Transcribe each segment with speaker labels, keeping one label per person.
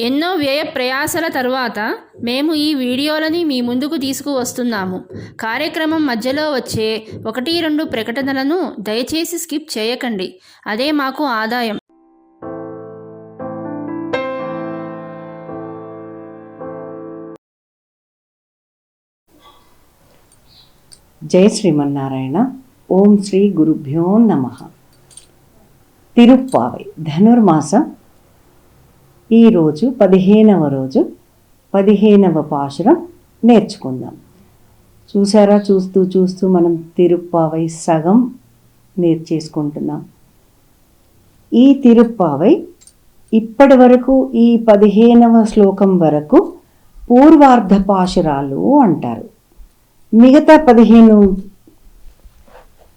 Speaker 1: ఎన్నో వ్యయ ప్రయాసల తరువాత మేము ఈ వీడియోలని మీ ముందుకు తీసుకువస్తున్నాము. కార్యక్రమం మధ్యలో వచ్చే ఒకటి రెండు ప్రకటనలను దయచేసి స్కిప్ చేయకండి. అదే మాకు ఆదాయం.
Speaker 2: జై శ్రీమన్నారాయణ. ఓం శ్రీ గురుభ్యో నమ. తిరుప్పావై. ధనుర్మాసం ఈరోజు పదిహేనవ రోజు పదిహేనవ పాశురం నేర్చుకుందాం. చూసారా చూస్తూ చూస్తూ మనం తిరుప్పావై సగం నేర్చేసుకుంటున్నాం. ఈ తిరుప్పావై ఇప్పటి వరకు ఈ పదిహేనవ శ్లోకం వరకు పూర్వార్ధ పాశురాలు అంటారు. మిగతా పదిహేను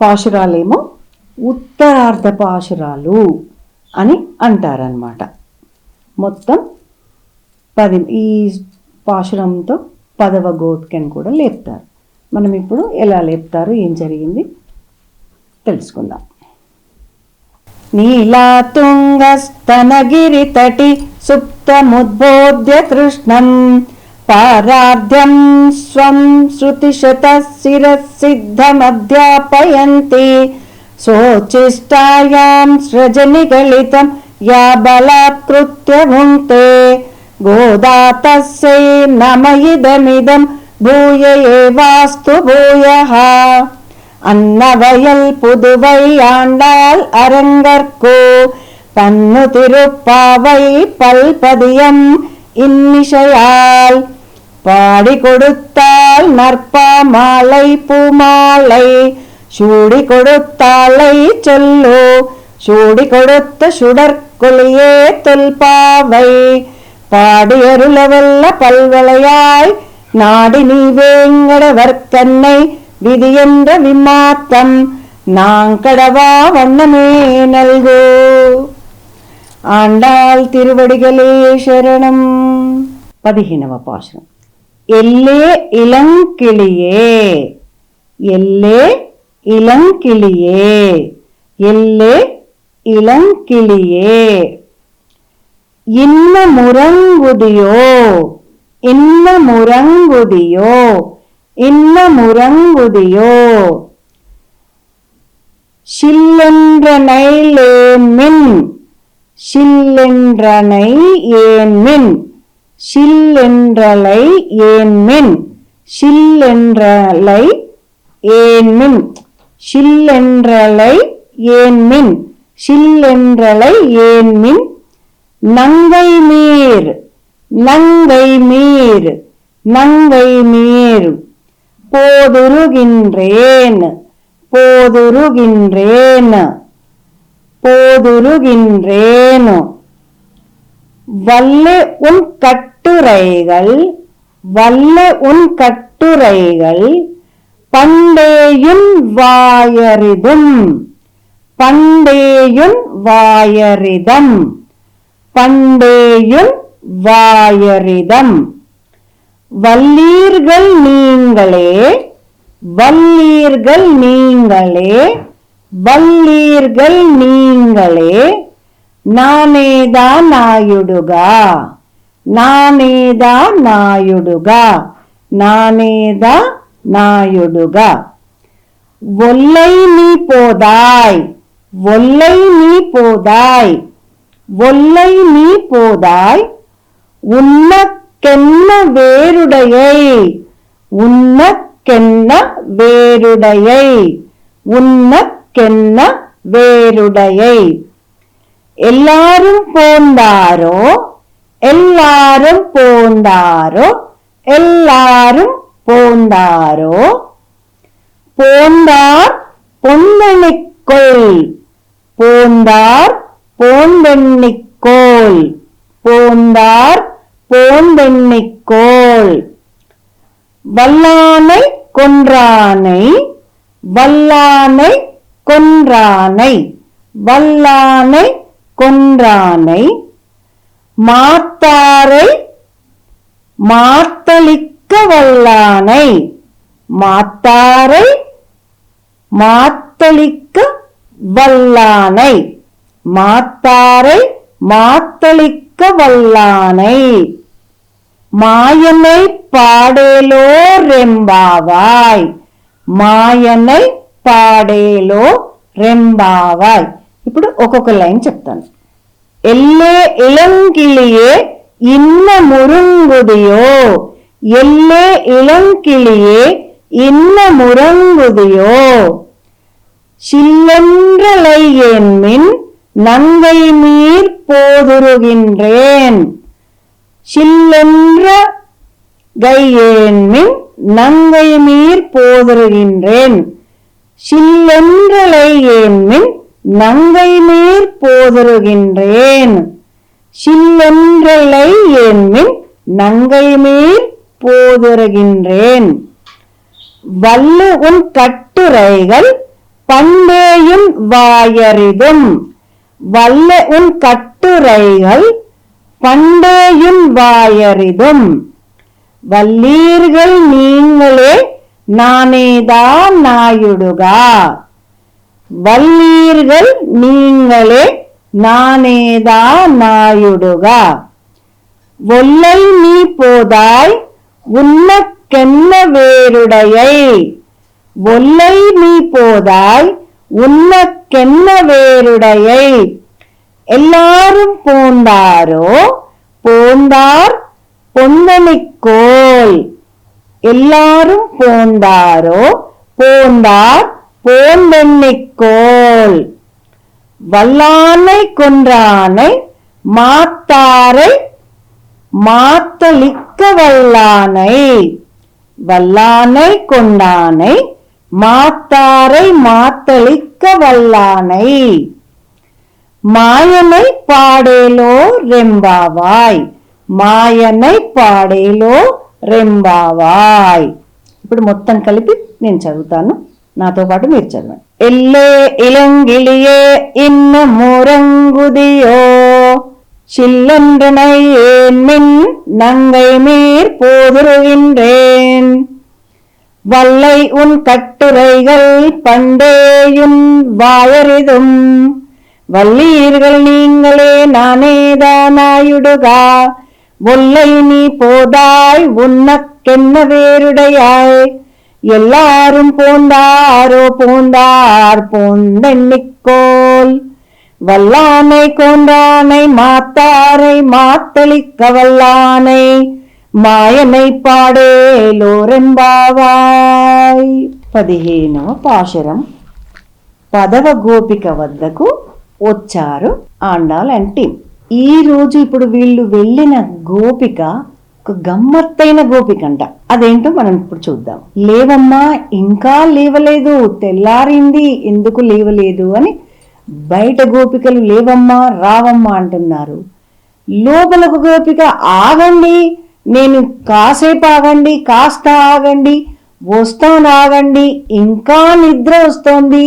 Speaker 2: పాశురాలేమో ఉత్తరార్ధ పాశురాలు అని అంటారనమాట మొత్తం పది ఈ పాశురంతో పదవ గోట్కెన్ కూడా లేపుతారు. మనం ఇప్పుడు ఎలా లేపుతారు ఏం జరిగింది తెలుసుకుందాం. నీలాతుంగస్తనగిరితటి సుప్తముద్బోధ్య కృష్ణం పారార్ధ్యం స్వం శృతిశతశిరసిద్ధమధ్యాపయంతి సోచిష్టాయాం సృజనిగళితం या बलात्कृत्य भुङ्क्ते गोदा तस्यै नम इदमिदं भूय एवास्तु भूयः। அன்னவயல் புதுவை ஆண்டாள் அரங்கற்கோ பன்னு திருப்பாவை பல்பதியம் இன்னிசையால் பாடி கொடுத்தாள் நற்பா மாலை பூமாலை சூடி கொடுத்தாளை சொல்லோ சூடி கொடுத்த சுடற்கொலியே தொல்பாவை பாடியருளவல்ல பல்வளையாய் நாடி நீ வேங்கடவர்க்கன்னை விதி என்ற விம்மாத்தம். நாங்கடவா வண்ணமே நல்கோ. ஆண்டாள் திருவடிகளே சரணம். பதிகினவ பாசனம் எல்லே இளங்கிளியே. எல்லே இளங்கிளியே. எல்லே இளங்கிளியே இன்ன முரங்குதியோ இன்ன முரங்குதியோ இன்ன முரங்குதியோ நைலே மின் சில்லென்றனை ஏன் மின்? சில்லென்றலை ஏன் மின்? சில்லென்றலை ஏன் மின்? சில்லென்றலை ஏன் மின்? சில்லென்றலை ஏன்மின்? நங்கை மீர் நங்கை மீர் நங்கை மீர் போதுருகின்றேன் போதுருகின்றேன். போதுருகின்றேன். வல்ல உன் கட்டுரைகள் வல்ல உன் கட்டுரைகள் பண்டேயும் வாயறிதும். பண்டேயுன் வாயரிதம். பண்டேயுன் வாயரிதம். வல்லீர்கள் நீங்களே வல்லீர்கள் நீங்களே வல்லீர்கள் நீங்களே நானேதான் நாயுடுகா நானேதா நாயுடுகா நானேதா நாயுடுகா. ஒல்லை நீ போதாய் ஒல்லை நீ போதாய் ஒல்லை நீ போதாய் உன்னக்கென்ன வேருடையை உன்னக்கென்ன வேருடையை உன்னக்கென்ன வேருடையை எல்லாரும் போந்தாரோ எல்லாரும் போந்தாரோ எல்லாரும் போந்தாரோ போந்தார் பொந்தனைக்குள் போந்தார் போந்தெண்ணிக்கோள் போந்தார் போந்தெண்ணிக்கோள் வல்லானை கொன்றானை வல்லானை கொன்றானை வல்லானை கொன்றானை மாத்தாரை மாத்தளிக்க வல்லானை மாத்தாரை மாத்தளிக்க வல்லானை மாத்தாரை மாத்தளிக்க வல்லானை மாயனை பாடேலோ ரெம்பாவாய் மாயனை పాడేలో రెంబావాయ్ ఇప్పుడు ఒక్కొక్క లైన్ చెప్తాను ఎల్లే ఇళంకిళియే ఇన్న మురుంగుదియో ఎల్లే ఇళంకిళియే ఇన్న మురంగుదియో சில்லென்றலையேன்மின் நங்கை மீர் போதுருகின்றேன். சில்லென்ற கையேன்மின் நங்கை மீர் போதுருகின்றேன். சில்லென்றலையேன்மின் நங்கை மீர் போதுருகின்றேன். சில்லென்றலை ஏன்மின் நங்கை மீர் போதுருகின்றேன். வல்லு உன் கட்டுரைகள் பண்பேயும் வாயறிதும். வல்ல உன் கட்டுரைகள் பண்டேயும் வாயறிதும். வல்லீர்கள் நீங்களே நானேதான் நாயுடுகா. வல்லீர்கள் நீங்களே நானேதான் நாயுடுகா. ஒல்லை நீ போதாய் உன்னக்கென்ன வேருடையை ஒல்லை நீ போதாய் உன்னக்கென்ன வேருடையை எல்லாரும் போந்தாரோ? போந்தார் பொன்னணிக்கோள். எல்லாரும் போந்தாரோ? போந்தார் போந்தெண்ணிக்கோள் வல்லானை கொன்றானை மாத்தாரை மாத்தளிக்க வல்லானை. வல்லானை கொண்டானை மாத்தாரை மாத்தளிக்க வல்லானை మాయనై పాడేలో రెంబావాయ్ మాయనై పాడేలో రెంబావాయ్ ఇప్పుడు మొత్తం కలిపి నేను చదువుతాను నాతో పాటు మీరు చదవండి ఎల్లే ఇలంగిలియే ఇన్న మురంగుదియో சில்லென்றனை ஏன்மின் நங்கை மீர் போதுருகின்றேன் வல்லை உன் கட்டுரைகள் பண்டேயும் வாயறிதும். வல்லீர்கள் நீங்களே நானே தானாயுடுகா. ஒல்லை நீ போதாய் உன்னக்கென்ன வேருடையாய் எல்லாரும் போந்தாரோ போந்தார் போந்தெண்ணிக்கோல் வல்லானை கொன்றானை மாத்தாரை மாத்தளிக்க வல்லானை. మాయనై పాడేలోరెంబావాయ్ పదిహేనవ పాశరం. పదవ గోపిక వద్దకు వచ్చారు ఆండాల్ అండ్ టీమ్. ఈ రోజు ఇప్పుడు వీళ్ళు వెళ్ళిన గోపిక ఒక గమ్మత్తైన గోపిక అంట అదేంటో మనం ఇప్పుడు చూద్దాం. లేవమ్మా ఇంకా లేవలేదు. తెల్లారింది ఎందుకు లేవలేదు అని బయట గోపికలు లేవమ్మా రావమ్మా అంటున్నారు. లోపలకు గోపిక ఆగండి. నేను కాసేపు ఆగండి కాస్త ఆగండి వస్తాను ఆగండి ఇంకా నిద్ర వస్తోంది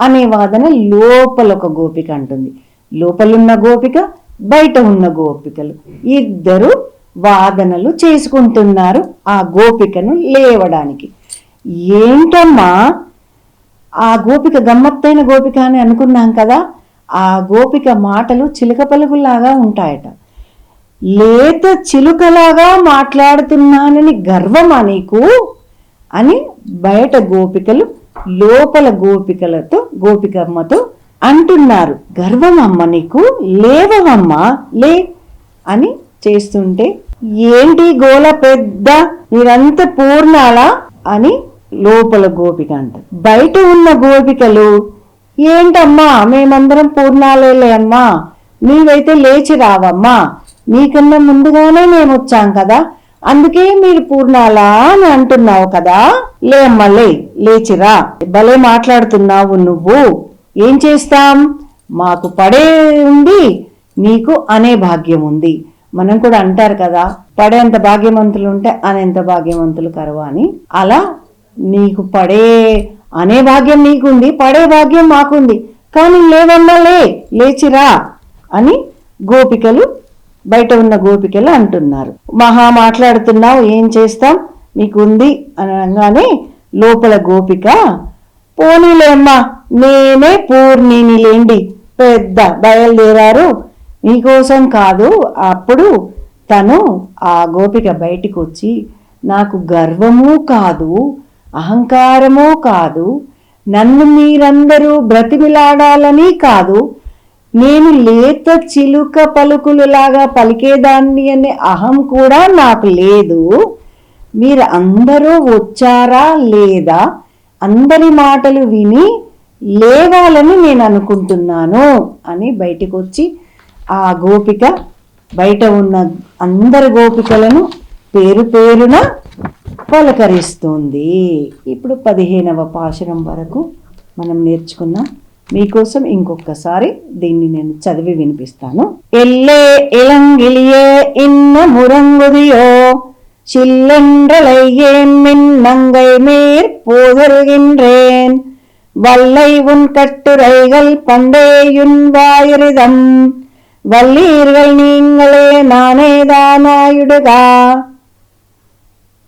Speaker 2: అనే వాదన లోపల ఒక గోపిక అంటుంది. లోపలున్న గోపిక బయట ఉన్న గోపికలు. ఇద్దరు వాదనలు చేసుకుంటున్నారు ఆ గోపికను లేవడానికి. ఏంటమ్మా? ఆ గోపిక గమ్మత్తైన గోపిక అని అనుకున్నాం కదా ఆ గోపిక మాటలు చిలక పలుకులాగా ఉంటాయట. లేత చిలుకలాగా మాట్లాడుతున్నానని గర్వమా నీకు? అని బయట గోపికలు లోపల గోపికలతో గోపికమ్మతో అంటున్నారు. గర్వమమ్మ నీకు? లేవవమ్మా లే అని చేస్తుంటే ఏంటి గోల పెద్ద? మీరంత పూర్ణాలా? అని లోపల గోపిక అంట బయట ఉన్న గోపికలు ఏంటమ్మా మేమందరం పూర్ణాలేలే అమ్మా నీవైతే లేచి రావమ్మా మీకన్నా ముందుగానే మేము వచ్చాం కదా. అందుకే మీరు పూర్ణాలా అని అంటున్నావు కదా. లే అమ్మా లే లేచిరా. భలే మాట్లాడుతున్నావు నువ్వు. ఏం చేస్తాం? మాకు పడే ఉంది నీకు అనే భాగ్యం ఉంది. మనం కూడా అంటారు కదా పడేంత భాగ్యవంతులు ఉంటే అనేంత భాగ్యవంతులు కరువు అని. అలా నీకు పడే అనే భాగ్యం నీకుంది పడే భాగ్యం మాకుంది. కానీ లేవమ్మా లే లేచిరా అని గోపికలు బయట ఉన్న గోపికలు అంటున్నారు. మహా మాట్లాడుతున్నావు ఏం చేస్తాం? నీకుంది? అని అనగానే లోపల గోపిక పోనీలేమ్మా నేనే పూర్ణిని లేండి పెద్ద బయలుదేరారు నీకోసం కాదు. అప్పుడు తను ఆ గోపిక బయటికి వచ్చి నాకు గర్వము కాదు అహంకారము కాదు నన్ను మీరందరూ బ్రతిమిలాడాలని కాదు నేను లేత చిలుక పలుకులులాగా పలికేదాన్ని అనే అహం కూడా నాకు లేదు. మీరు అందరూ వచ్చారా లేదా అందరి మాటలు విని లేవాలని నేను అనుకుంటున్నాను అని బయటకు వచ్చి ఆ గోపిక బయట ఉన్న అందరి గోపికలను పేరు పేరున పలకరిస్తుంది. ఇప్పుడు పదిహేనవ పాశురం వరకు మనం నేర్చుకున్నాం. మీకోసం ఇంకొకసారి దీన్ని నేను చదివి వినిపిస్తాను ఎల్లే ఇళంగిలియే ఇన్న మురంగుదియో சில்லென்றலையேன் மின்னங்கை மேற் போதல்கின்றேன் வல்லை உன் கட்டுரைகள் பண்டேயுன் வாயிரிதம் வல்லீர்கள் நீங்களே நானேதானாயுடுகா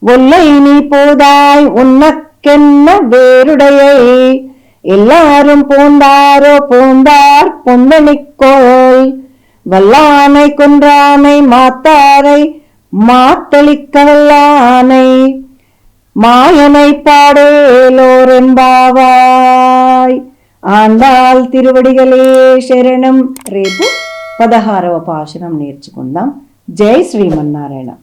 Speaker 2: ஒல்லை நீ போதாய் உன்னக்கென்ன வேறுடையை எல்லாரும் போந்தாரோ போந்தார் பொந்தனிக்கோள் வல்லானை கொன்றானை மாத்தாரை மாத்தளிக்க வல்லானை மாயனை పాడేలోరెంబావాయ్ ఆండాల్ తిరువడిగలే శరణం రేపు పదహారవ పాశనం నేర్చుకుందాం జై శ్రీమన్నారాయణ